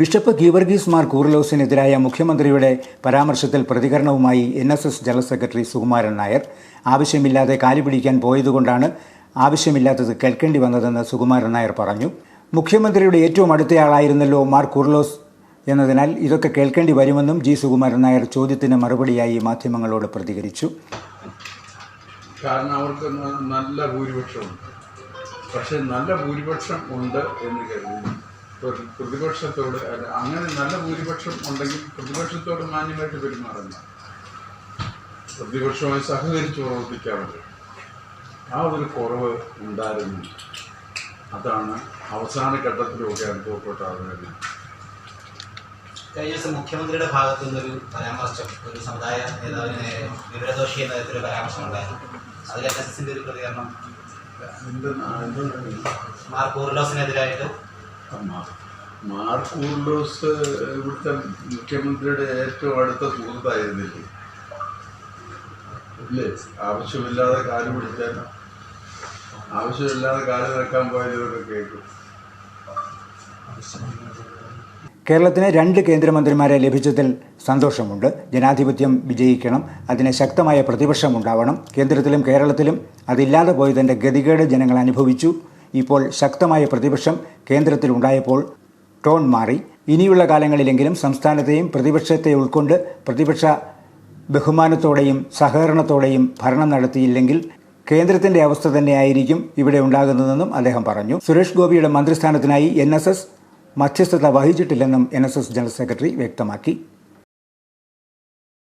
Bishop Geevarghese Mar കൂർലോസിനെതിരായ മുഖ്യമന്ത്രിയുടെ പരാമർശത്തിൽ പ്രതികരണവുമായി N S S general secretary Sukumaran Nair. ആവശ്യമില്ലാതെ കാലുപിടിക്കാൻ പോയതുകൊണ്ടാണ് ആവശ്യമില്ലാത്തത് കേൾക്കേണ്ടി വന്നതെന്ന് സുകുമാരൻ നായർ പറഞ്ഞു. മുഖ്യമന്ത്രിയുടെ ഏറ്റവും അടുത്തയാളായിരുന്നല്ലോ മാർ കുർലോസ് എന്നതിനാൽ ഇതൊക്കെ കേൾക്കേണ്ടി വരുമെന്നും ജി സുകുമാരൻ നായർ ചോദ്യത്തിന് മറുപടിയായി മാധ്യമങ്ങളോട് പ്രതികരിച്ചു. കാരണം അവർക്ക് നല്ല ഭൂരിപക്ഷമുണ്ട്. പക്ഷേ നല്ല ഭൂരിപക്ഷം ഉണ്ട് എന്ന് കരുതി ഒരു പ്രതിപക്ഷത്തോട് അങ്ങനെ നല്ല ഭൂരിപക്ഷം ഉണ്ടെങ്കിൽ പ്രതിപക്ഷത്തോട് മാന്യമായിട്ട് പെരുമാറുന്ന പ്രതിപക്ഷവുമായി സഹകരിച്ച് പ്രവർത്തിക്കാറുണ്ട് ആ ഒരു കുറവ് ഉണ്ടായിരുന്നു. അതാണ് അവസാന ഘട്ടത്തിലൊക്കെ അനുഭവപ്പെട്ട ആളുകൾ കഴിഞ്ഞ ദിവസം മുഖ്യമന്ത്രിയുടെ ഭാഗത്തു നിന്നൊരു പരാമർശം ഒരു സമുദായ നേതാവിന് വിവരദോഷി എന്ന തരത്തിലൊരു പരാമർശം ഉണ്ടായിരുന്നു. അതിൽ എസ് എസിന്റെ ഒരു പ്രതികരണം. മാർക്ക് കൂർലോസിനെതിരായിട്ട് മാർക്കൂർലോസ് ഇവിടുത്തെ മുഖ്യമന്ത്രിയുടെ ഏറ്റവും അടുത്ത സുഹൃത്തായിരുന്നില്ലേ? ഇല്ലേ? ആവശ്യമില്ലാതെ കാൽ പിടിച്ചാൽ ആവശ്യമില്ലാതെ കാൽ നിൽക്കാൻ പോയതൊക്കെ കേൾക്കും. കേരളത്തിന് രണ്ട് കേന്ദ്രമന്ത്രിമാരെ ലഭിച്ചതിൽ സന്തോഷമുണ്ട്. ജനാധിപത്യം വിജയിക്കണം അതിന് ശക്തമായ പ്രതിപക്ഷമുണ്ടാവണം കേന്ദ്രത്തിലും കേരളത്തിലും അതില്ലാതെ പോയതിന്റെ ഗതികേട് ജനങ്ങൾ അനുഭവിച്ചു. ഇപ്പോൾ ശക്തമായ പ്രതിപക്ഷം കേന്ദ്രത്തിലുണ്ടായപ്പോൾ ടോൺ മാറി. ഇനിയുള്ള കാലങ്ങളിലെങ്കിലും സംസ്ഥാനത്തെയും പ്രതിപക്ഷത്തെ ഉൾക്കൊണ്ട് പ്രതിപക്ഷ ബഹുമാനത്തോടെയും സഹകരണത്തോടെയും ഭരണം നടത്തിയില്ലെങ്കിൽ കേന്ദ്രത്തിന്റെ അവസ്ഥ തന്നെയായിരിക്കും ഇവിടെ ഉണ്ടാകുന്നതെന്നും അദ്ദേഹം പറഞ്ഞു. സുരേഷ് ഗോപിയുടെ മന്ത്രിസ്ഥാനത്തിനായി എൻ എസ് എസ് മധ്യസ്ഥത വഹിച്ചിട്ടില്ലെന്നും N S S general secretary വ്യക്തമാക്കി.